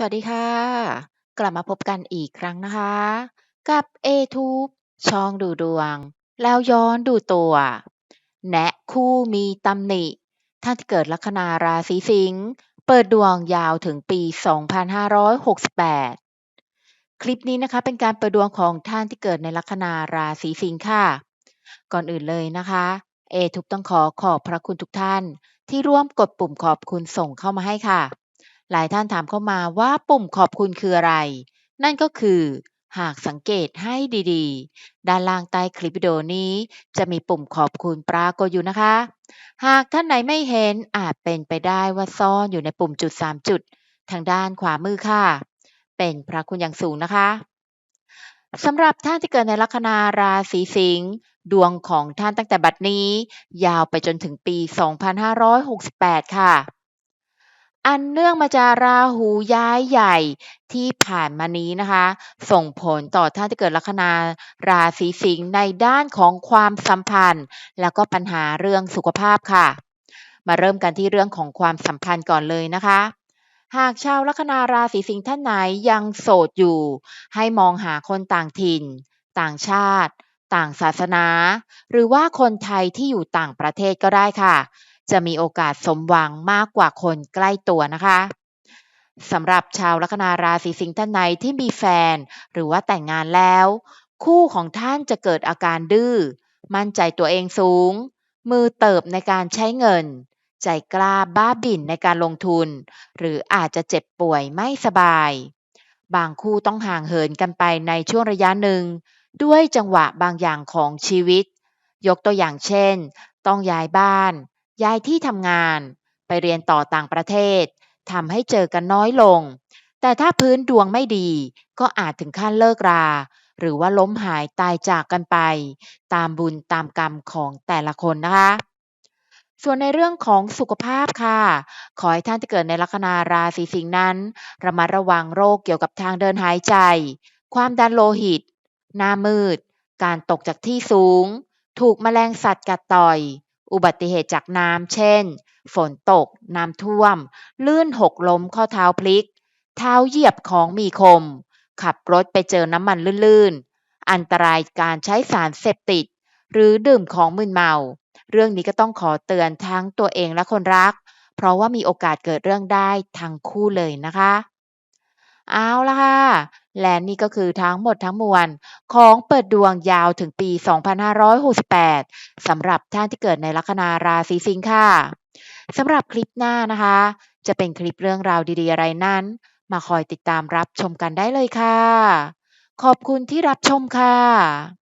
สวัสดีค่ะ กลับมาพบกันอีกครั้งนะคะ กับ A-Tube ช่องดูดวง แล้วย้อนดูตัว แนะคู่มีตำหนิ ท่านที่เกิดลัคนาราศีสิงห์เปิดดวงยาวถึงปี 2568 คลิปนี้นะคะเป็นการเปิดดวงของท่านที่เกิดในลัคนาราศีสิงห์ค่ะ ก่อนอื่นเลยนะคะเอทุกต้องขอขอบพระคุณทุกท่านที่ร่วมกดปุ่มขอบคุณส่งเข้ามาให้ค่ะ หลายท่านถามเข้ามาว่าปุ่มขอบคุณคืออะไร นั่นก็คือ หากสังเกตให้ดีๆ ด้านล่างใต้คลิปวิดีโอนี้ จะมีปุ่มขอบคุณปรากฏอยู่นะคะ หากท่านไหนไม่เห็นอาจเป็นไปได้ว่าซ่อนอยู่ในปุ่มจุด 3 จุด ทางด้านขวามือค่ะ เป็นพระคุณอย่างสูงนะคะสำหรับท่านที่เกิดในลัคนาราศีสิงห์ดวงของท่านตั้งแต่บัดนี้ ยาวไปจนถึงปี 2568 ค่ะ อันเนื่องมาจากราหูย้ายใหญ่ที่ผ่านมานี้นะคะ ส่งผลต่อท่านที่เกิดลัคนาราศีสิงห์ในด้านของความสัมพันธ์ แล้วก็ปัญหาเรื่องสุขภาพค่ะ มาเริ่มกันที่เรื่องของความสัมพันธ์ก่อนเลยนะคะ หากชาวลัคนาราศีสิงห์ท่านไหนยังโสดอยู่ ให้มองหาคนต่างถิ่น ต่างชาติ ต่างศาสนา หรือว่าคนไทยที่อยู่ต่างประเทศก็ได้ค่ะ จะมีโอกาสสมหวังมากกว่าคนใกล้ตัวนะคะสำหรับชาวลัคนาราศีสิงห์ท่านไหนที่มีแฟน หรือว่าแต่งงานแล้ว คู่ของท่านจะเกิดอาการดื้อ มั่นใจตัวเองสูง มือเติบในการใช้เงิน ใจกล้าบ้าบิ่นในการลงทุน หรืออาจจะเจ็บป่วยไม่สบาย บางคู่ต้องห่างเหินกันไปในช่วงระยะหนึ่ง ด้วยจังหวะบางอย่างของชีวิต ยกตัวอย่างเช่น ต้องย้ายบ้าน ย้ายที่ทำงาน ไปเรียนต่อต่างประเทศทำให้เจอกันน้อยลง แต่ถ้าพื้นดวงไม่ดี ก็อาจถึงขั้นเลิกรา หรือว่าล้มหายตายจากกันไป ตามบุญตามกรรมของแต่ละคนนะคะส่วนในเรื่องของสุขภาพค่ะ ขอให้ท่านที่เกิดในลัคนาราศีสิงห์นั้น ระมัดระวังโรคเกี่ยวกับทางเดินหายใจ ความดันโลหิต หน้ามืด การตกจากที่สูง ถูกแมลงสัตว์กัดต่อย อุบัติเหตุจากน้ำเช่น ฝนตก น้ำท่วม ลื่นหกล้มข้อเท้าพลิก เท้าเหยียบของมีคม ขับรถไปเจอน้ำมันลื่นๆ อันตรายการใช้สารเสพติด หรือดื่มของมึนเมา เรื่องนี้ก็ต้องขอเตือนทั้งตัวเองและคนรัก เพราะว่ามีโอกาสเกิดเรื่องได้ทั้งคู่เลยนะคะ เอาละค่ะ และนี่ก็คือทั้งหมดทั้งมวล ของเปิดดวงยาวถึงปี 2568 สำหรับท่านที่เกิดในลัคนาราศีสิงค์ค่ะ สำหรับคลิปหน้านะคะ จะเป็นคลิปเรื่องราวดีๆ อะไรนั้น มาคอยติดตามรับชมกันได้เลยค่ะ ขอบคุณที่รับชมค่ะ